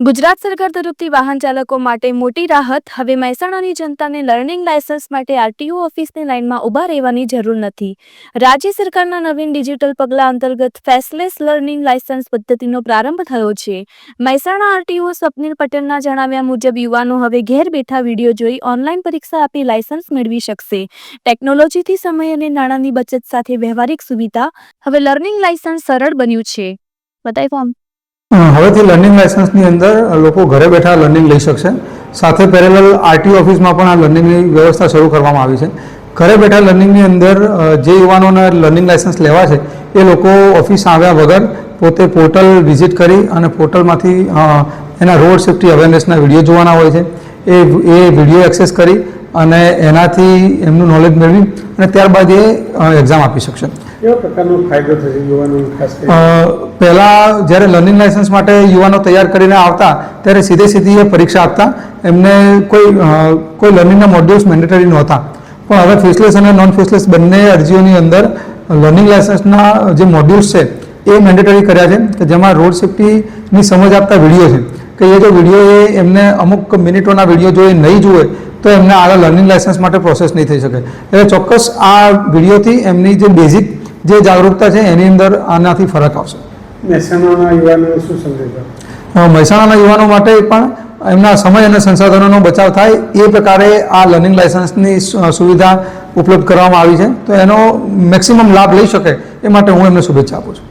ગુજરાત સરકાર તરફથી વાહન ચાલકો માટે મોટી રાહત. હવે મહેસાણાની જનતાને લર્નિંગ લાયસન્સ માટે આરટીઓ ઓફિસની લાઇનમાં ઊભા રહેવાની જરૂર નથી. રાજ્ય સરકારના નવીન ડિજિટલ પગલાં અંતર્ગત ફેસલેસ લર્નિંગ લાયસન્સ પદ્ધતિનો પ્રારંભ થયો છે. મહેસાણા આરટીઓ સ્વપ્નિલ પટેલના જણાવ્યા મુજબ, યુવાનો હવે ઘેર બેઠા વીડિયો જોઈ ઓનલાઈન પરીક્ષા આપી લાયસન્સ મેળવી શકશે. ટેકનોલોજીથી સમય અને નાણાંની બચત સાથે વ્યવહારિક સુવિધા. હવે લર્નિંગ લાયસન્સ સરળ બન્યું છે. બતાવી ફોર્મ હવેથી લર્નિંગ લાયસન્સની અંદર લોકો ઘરે બેઠા લર્નિંગ લઈ શકશે. સાથે પેરેલલ આરટીઓ ઓફિસમાં પણ આ લર્નિંગની વ્યવસ્થા શરૂ કરવામાં આવી છે. ઘરે બેઠા લર્નિંગની અંદર જે યુવાનોને લર્નિંગ લાયસન્સ લેવા છે, એ લોકો ઓફિસ આવ્યા વગર પોતે પોર્ટલ વિઝિટ કરી અને પોર્ટલમાંથી એના રોડ સેફ્ટી અવેરનેસના વીડિયો જોવાના હોય છે. એ એ વીડિયો એક્સેસ કરી અને એનાથી એમનું નોલેજ મેળવી અને ત્યારબાદ એ એક્ઝામ આપી શકશે. કેવા પહેલાં જ્યારે લર્નિંગ લાયસન્સ માટે યુવાનો તૈયાર કરીને આવતા, ત્યારે સીધે સીધી એ પરીક્ષા આપતા. એમને કોઈ કોઈ લર્નિંગના મોડ્યુલ્સ મેન્ડેટરી નહોતા. પણ હવે ફેસલેસ અને નોન ફેસલેસ બંને અરજીઓની અંદર લર્નિંગ લાયસન્સના જે મોડ્યુલ્સ છે, એ મેન્ડેટરી કર્યા છે, કે જેમાં રોડ સેફ્ટીની સમજ આપતા વીડિયો છે. કે એ જો વીડિયો એ એમને અમુક મિનિટોના વીડિયો જો એ નહીં જુએ, તો એમને આગળ લર્નિંગ લાયસન્સ માટે પ્રોસેસ નહીં થઈ શકે. એટલે ચોક્કસ આ વિડીયોથી એમની જે બેઝિક જે જાગૃતતા છે એની અંદર આનાથી ફરક આવશે. મહેસાણાના યુવાનોને શું સંદેશ મહેસાણાના યુવાનો માટે પણ એમના સમય અને સંસાધનોનો બચાવ થાય એ પ્રકારે આ લર્નિંગ લાયસન્સની સુવિધા ઉપલબ્ધ કરવામાં આવી છે. તો એનો મેક્સિમમ લાભ લઈ શકે એ માટે હું એમને શુભેચ્છા આપું છું.